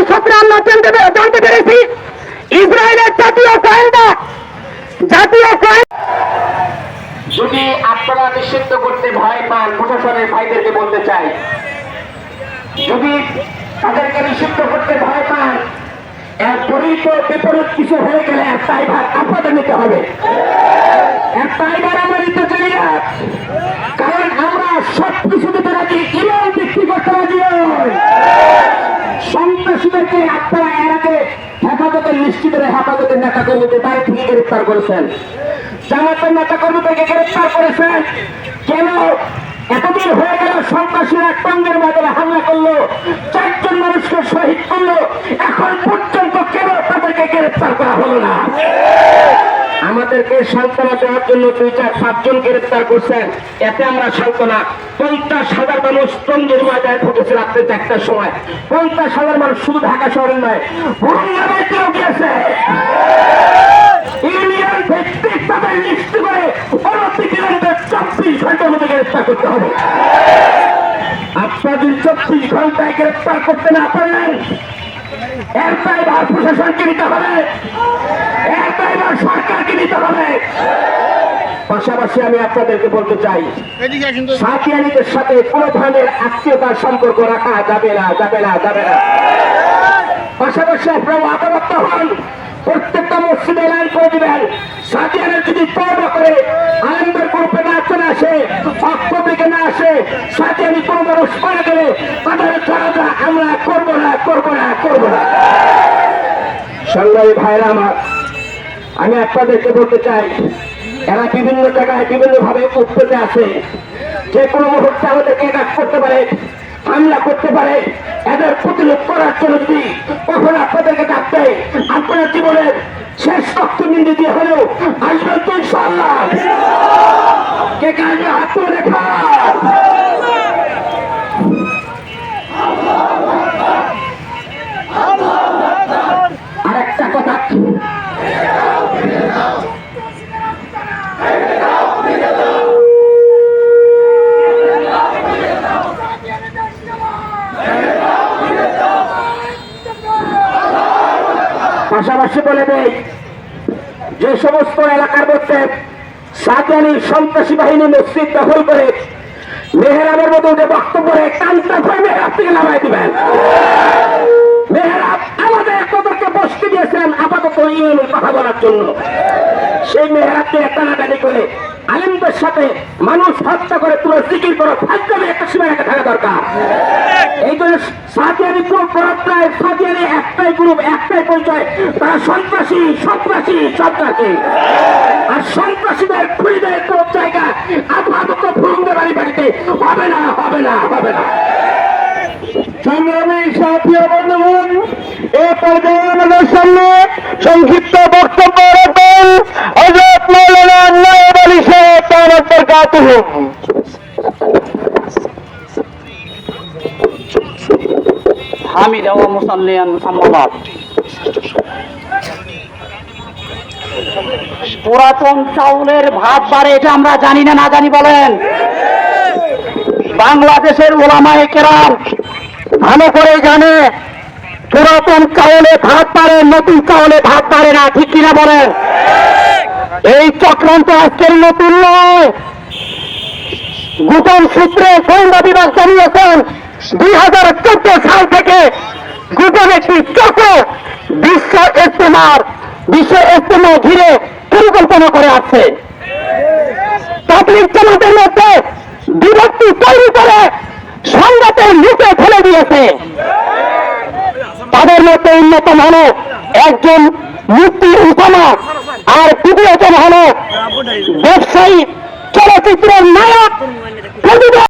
এই সূত্রে আমরা জানতে জানতে পেরেছি, ইসরায়েলের জাতীয় গোয়েন্দা, জাতীয় যদি আপনারা নিষিদ্ধ করতে ভয় পান প্রশাসনের ভাইদেরকে বলতে চাই। যদি তাদেরকে নিষিদ্ধ করতে ভয় পান এরপরেই তো বিপরীত কিছু হয়ে গেলে একটাই ভাগ আপনাদের নিতে হবে। একটাই বার আমরা নিতে চাই আপনারা এর আগে হেফাজতের নিশ্চিতরে হেফাজতের নেতা কর্মীকে বাড়ি থেকে গ্রেফতার করেছেন। জামাতের নেতা কর্মীদেরকে গ্রেফতার করেছেন। কেন এতদিন হয়ে গেল সন্ত্রাসীরা টঙ্গের বাজারে হামলা করল, চারজন মানুষকে শহীদ করল, এখন পর্যন্ত কেন তাদেরকে গ্রেফতার করা হলো না? আমাদেরকে সান্ত্বনা দেওয়ার জন্য দুই চার পাঁচজন গ্রেফতার করছেন। এতে আমরা সান্ত্বনা। পঞ্চাশ হাজার মানুষ টঙ্গের বাজারে ঢুকেছে রাত্রে চারটার সময়। পঞ্চাশ হাজার মানুষ শুধু ঢাকা শহরে নয় ভুরুঙ্গাবাড়িতেও গিয়েছে। ইউনিয়ন ভিত্তিক চব্বিশ ঘন্টায় গ্রেফতার করতে না পারেন এর দায়ভার প্রশাসনকে নিতে হবে। এর দায়ভার সরকারকে নিতে হবে। পাশাপাশি আমি আপনাদেরকে বলতে চাই সাথিয়ানিদের সাথে কোন ধরনের আত্মীয়তার সম্পর্ক রাখা যাবে না যাবে না যাবে না। পাশাপাশি আপনারা আদালত হন। প্রত্যেকটা মসজিদে এলান করে দিবেন। সাদিয়ানের যদি তর্ব করে আনন্দের গ্রুপে না চলে আসে কোনো মানুষ গেলে তাদের আমরা করব না করব না করব না। ভাইরা আমার, আমি আপনাদেরকে বলতে চাই, এরা বিভিন্ন জায়গায় বিভিন্ন ভাবে উৎপত্তি আছে। যে কোনো মুহূর্তে আমাদেরকে এটা করতে পারে, হামলা করতে পারে, এদের প্রতিরোধ করার জন্য যদি কখন আপনাদেরকে ডাকতে আপনার জীবনের শেষ রক্তবিন্দু দিয়ে হলেও আসবেন তো ইনশাল্লাহ কে কাজে হাত তুলে পাশাপাশি বলে দেয় যে সমস্ত এলাকার মধ্যে সাতানি সন্ত্রাসী বাহিনী মসজিদ দখল করে মেহরাবের মতো যে বক্তব্য রে কান্তা করে মেহরাব থেকে নামাই দিবেন। মেহরাব আমাদের তোদেরকে বসতে দিয়েছেন আপাতত ইউনিয়নের কথা বলার জন্য। সেই মেহরাবকে একটা টানাটানি করে আলিমদের সাথে মানুষ হত্যা করে তুলে জিকির করো ফাঁকবে একটা সীমা রেখে থাকা দরকার। এই জন্য সাথিয়ারি গ্রুপ প্রায় সাথিয়ারি একটাই গ্রুপ একটাই পরিচয়। তারা সন্ত্রাসী সন্ত্রাসী সন্ত্রাসী। আর সন্ত্রাসীদের খুঁড়িদের কোন জায়গা আপাতত ভুঙ্গে বাড়ি বাড়িতে। হবে না হবে না হবে না। সংগ্রামী সাথী বন্ধুগণ, এ পর্যায়ে আমাদের সামনে সংক্ষিপ্ত বক্তব্য হামিদ ও মুসাল্লিয়ান আম্মাবাদ পুরাতন চাউলের ভাত বাড়ে, এটা আমরা জানি না না জানি বলেন। বাংলাদেশের ওলামায়ে কেরাম, ভালো করে জানে, পুরাতন চাউলে ভাত পারে নতুন চাউলে ভাত পারে না, ঠিক কিনা বলেন? এই চক্রান্ত আজকের নতুন নয়। গোপন সূত্রে গোয়েন্দা বিভাগ জানিয়েছেন, দুই হাজার চোদ্দ সাল থেকে গোপন একটি চক্র বিশ্ব ইস্তেমার, বিশ্ব ইস্তেমা ঘিরে পরিকল্পনা করে আছে মধ্যে বিভক্তি তৈরি করে সংঘাতের মুখে ফেলে দিয়েছে। তাদের মধ্যে অন্যতম হলো একজন মুক্তি আর দ্বিতীয়জন হলো ব্যবসায়ী ¡Nada! ¡Nada!